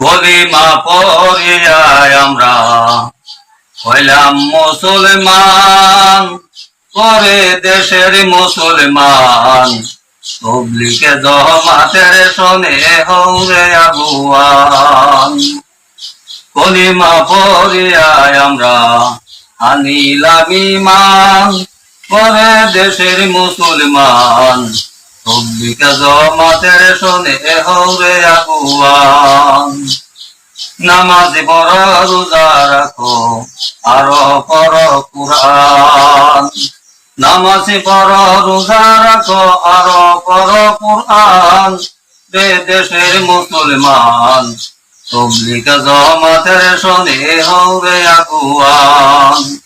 কলিমা পরিয়ায় আমরা। হইলাম মুসলমান, পরে দেশের মুসলমান। তবলিকে জমাতের শোনে হৌরে আগুয়ান। কলিমা পরিয়ায় আমরা, আনিলাম ইমান, পরে দেশের মুসলমান। তবলিকে জমাতের শোনে হৌরে আগুয়ান। নামাজ পড়, রোজা রাখো, আরও পর কুরআন। নামাজ পড়, রোজা রাখো, আরও পর কুরআন। দে দেশের মুসলমান তবলিকা জমাতের শোনে হৌরে আগুয়ান।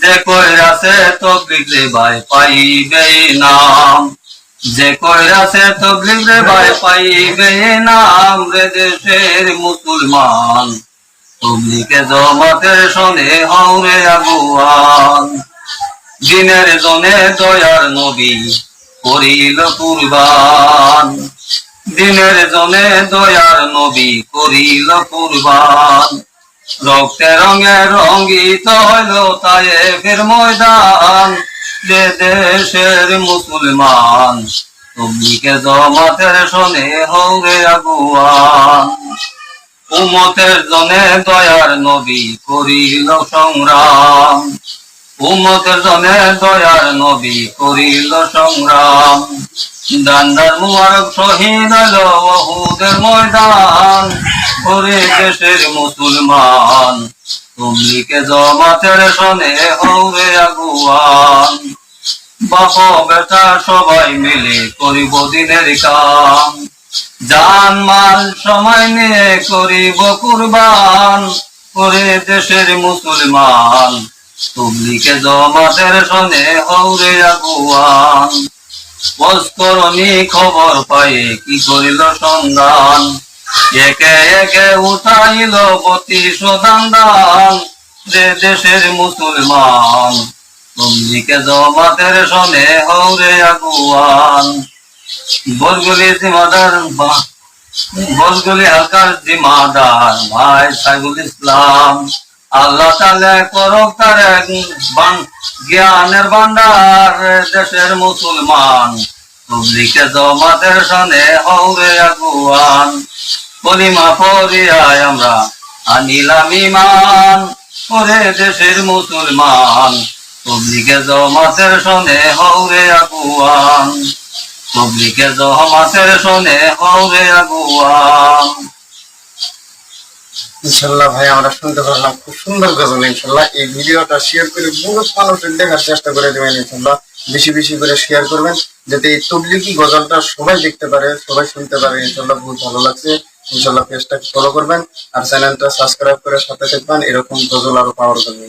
যে কইরাছে তবলিক রে ভাই পাইবে নাম। যে কইরাছে তবলিগ রে ভাই পাইবে নাম রে দেশের মুসলমান। তবলিকে জমাতের শোনে হৌরে আগুয়ান। দিনের জনে দয়ার নবী করিল কুরবান। দিনের জনে দয়ার নবী করিল কুরবান। রক্তে রঙে রঙ্গিত হইল তাই ফের ময়দান। যে দেশের মুসলমান তবলিকে জমাতের শোনে হৌরে আগুয়ান। উমতের জনে দয়ার নবী করিল সংগ্রাম। উমতের জনে দয়ার নবী করিল সংগ্রাম। দান্দার মুবারক শহীদ হলো ওহুদের ময়দান। করে দেশের মুসলমান তবলিকে জমাতের শোনে হৌরে আগুয়ান বাপ বেটা সবাই মিলে করিব দিনের কাম। জান মাল সময় নিয়ে করিব কুরবান। করে দেশের মুসলমান তবলিকে জমাতের শোনে হৌরে আগুয়ান খবর পায়ে কি করিল সন্ধান? একে একে উঠাইল যে দেশের মুসলমান। জমাতের শোনে হৌরে আগুয়ান। বলগুলি জিমাদার বলগুলি হালকার জিমাদার ভাই সাইবুল ইসলাম। আল্লাহ তালে করক তার জ্ঞানের ভান্ডার দেশের মুসলমান। তবলিকে জমাতের শোনে হৌরে আগুয়ান। কলিমা পরিয়ায় আমরা আনিলাম ইমান ওরে দেশের মুসলমান। তবলিকে জমাতের শোনে হৌরে আগুয়ান। তবলিকে জমাতের শোনে হৌরে আগুয়ান। ইনশাল্লাহ ভাই, আমরা শুনতে পারলাম খুব সুন্দর গজল, ইনশাল্লাহ। এই ভিডিওটা শেয়ার করে বহুত মানুষের দেখার চেষ্টা করে দেবেন, ইনশাল্লাহ। বেশি বেশি করে শেয়ার করবেন, যাতে এই তবলিকি গজলটা সবাই দেখতে পারে, সবাই শুনতে পারে, ইনশাল্লাহ। বহুত ভালো লাগছে। ইনশাল্লাহ পেজটা ফলো করবেন আর চ্যানেলটা সাবস্ক্রাইব করে সাথে থাকবেন। এরকম গজল আরও পাওয়ার জন্য